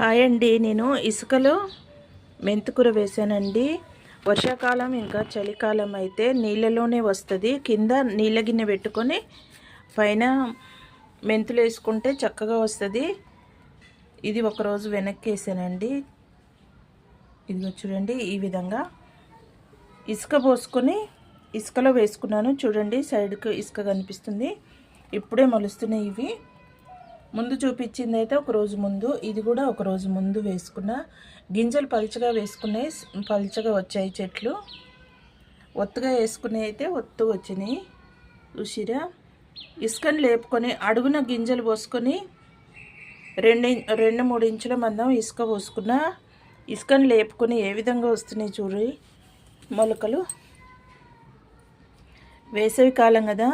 Hi అండి నేను ఇసుకలో మెంతికూర వేసానండి. వర్షాకాలం ఇంకా చలికాలం అయితే నీళ్ళలోనే వస్తుంది. కింద నీళ్ళ గిన్నె పెట్టుకొని పైన మెంతులు వేసుకుంటే చక్కగా వస్తుంది. ఇది ఒకరోజు వెనక్కి వేసానండి. ఇదిగో చూడండి ఈ విధంగా ఇసుక పోసుకొని ఇసుకలో వేసుకున్నాను. చూడండి సైడ్కి ఇసుక కనిపిస్తుంది. ఇప్పుడే మొలుస్తున్నాయి ఇవి. ముందు చూపించింది అయితే ఒక రోజు ముందు ఇది కూడా ఒక రోజు ముందు వేసుకున్న గింజలు పలుచగా వేసుకున్నాయి పలుచగా వచ్చాయి చెట్లు. ఒత్తుగా వేసుకునే అయితే ఒత్తు వచ్చినాయి. చూసిరా? ఇసుకని లేపుకొని అడుగున గింజలు పోసుకొని రెండు రెండు మూడు ఇంచుల మందం ఇసుక పోసుకున్న ఇసుకని లేపుకొని ఏ విధంగా వస్తున్నాయి చూడు. మొలకలు వేసవి కాలం కదా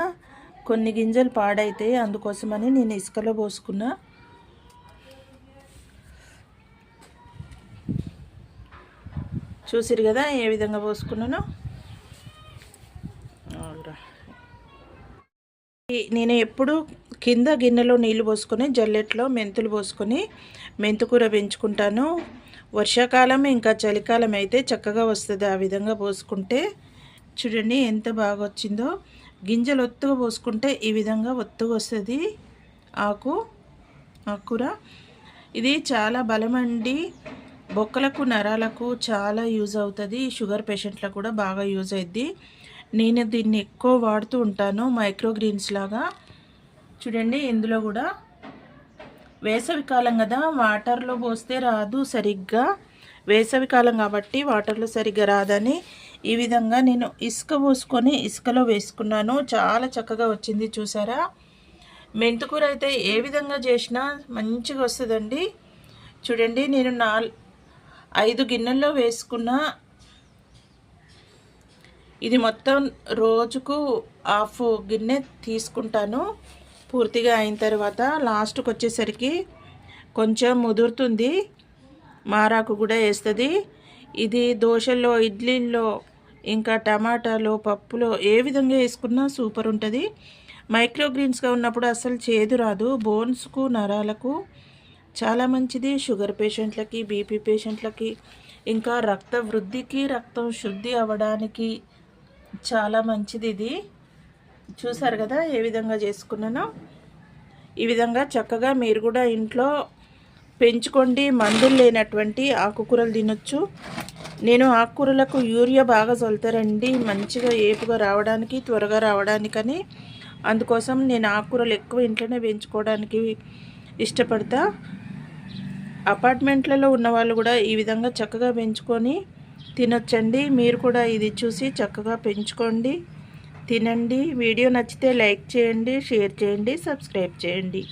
కొన్ని గింజలు పాడైతాయి అందుకోసమని నేను ఇసుకలో పోసుకున్నా. చూసిరు కదా ఏ విధంగా పోసుకున్నాను? నేను ఎప్పుడు కింద గిన్నెలో నీళ్ళు పోసుకొని జల్లెట్లో మెంతులు పోసుకొని మెంతుకూర పెంచుకుంటాను. వర్షాకాలం ఇంకా చలికాలం అయితే చక్కగా వస్తుంది ఆ విధంగా పోసుకుంటే. చూడండి ఎంత బాగా వచ్చిందో గింజలు ఒత్తుగా పోసుకుంటే ఈ విధంగా ఒత్తుగా వస్తుంది. ఆకు ఆకుకూర ఇది చాలా బలమండి. బొక్కలకు నరాలకు చాలా యూజ్ అవుతుంది. షుగర్ పేషెంట్లకు కూడా బాగా యూజ్ అవుద్ది నేను దీన్ని ఎక్కువ వాడుతూ ఉంటాను మైక్రోగ్రీన్స్ లాగా. చూడండి ఇందులో కూడా వేసవి కాలం కదా వాటర్లో పోస్తే రాదు సరిగ్గా. వేసవి కాలం కాబట్టి వాటర్లో సరిగ్గా రాదని ఈ విధంగా నేను ఇసుక పోసుకొని ఇసుకలో వేసుకున్నాను. చాలా చక్కగా వచ్చింది చూసారా? మెంతుకూర అయితే ఏ విధంగా చేసినా మంచిగా వస్తుందండి. చూడండి నేను నాల్ ఐదు గిన్నెల్లో వేసుకున్న ఇది మొత్తం రోజుకు హాఫ్ గిన్నె తీసుకుంటాను. పూర్తిగా అయిన తర్వాత లాస్ట్కి వచ్చేసరికి కొంచెం ముదురుతుంది. మారాకు కూడా వేస్తుంది. ఇది దోశల్లో ఇడ్లీల్లో ఇంకా టమాటాలో పప్పులో ఏ విధంగా వేసుకున్నా సూపర్ ఉంటుంది. మైక్రోగ్రీన్స్గా ఉన్నప్పుడు అసలు చేదు రాదు. బోన్స్కు నరాలకు చాలా మంచిది. షుగర్ పేషెంట్లకి బీపీ పేషెంట్లకి ఇంకా రక్త వృద్ధికి రక్తం శుద్ధి అవ్వడానికి చాలా మంచిది ఇది. చూసారు కదా ఏ విధంగా చేసుకున్నానో? ఈ విధంగా చక్కగా మీరు కూడా ఇంట్లో పెంచుకోండి. మందులు లేనటువంటి ఆకుకూరలు తినొచ్చు. నేను ఆకుకూరలకు యూరియా బాగా చల్లుతారండి. మంచిగా ఏపుగా రావడానికి త్వరగా రావడానికని. అందుకోసం నేను ఆకుకూరలు ఎక్కువ ఇంట్లోనే పెంచుకోవడానికి ఇష్టపడతా. అపార్ట్మెంట్లలో ఉన్న వాళ్ళు కూడా ఈ విధంగా చక్కగా పెంచుకొని తినొచ్చండి. మీరు కూడా ఇది చూసి చక్కగా పెంచుకోండి. తినండి. వీడియో నచ్చితే లైక్ చేయండి షేర్ చేయండి సబ్స్క్రైబ్ చేయండి.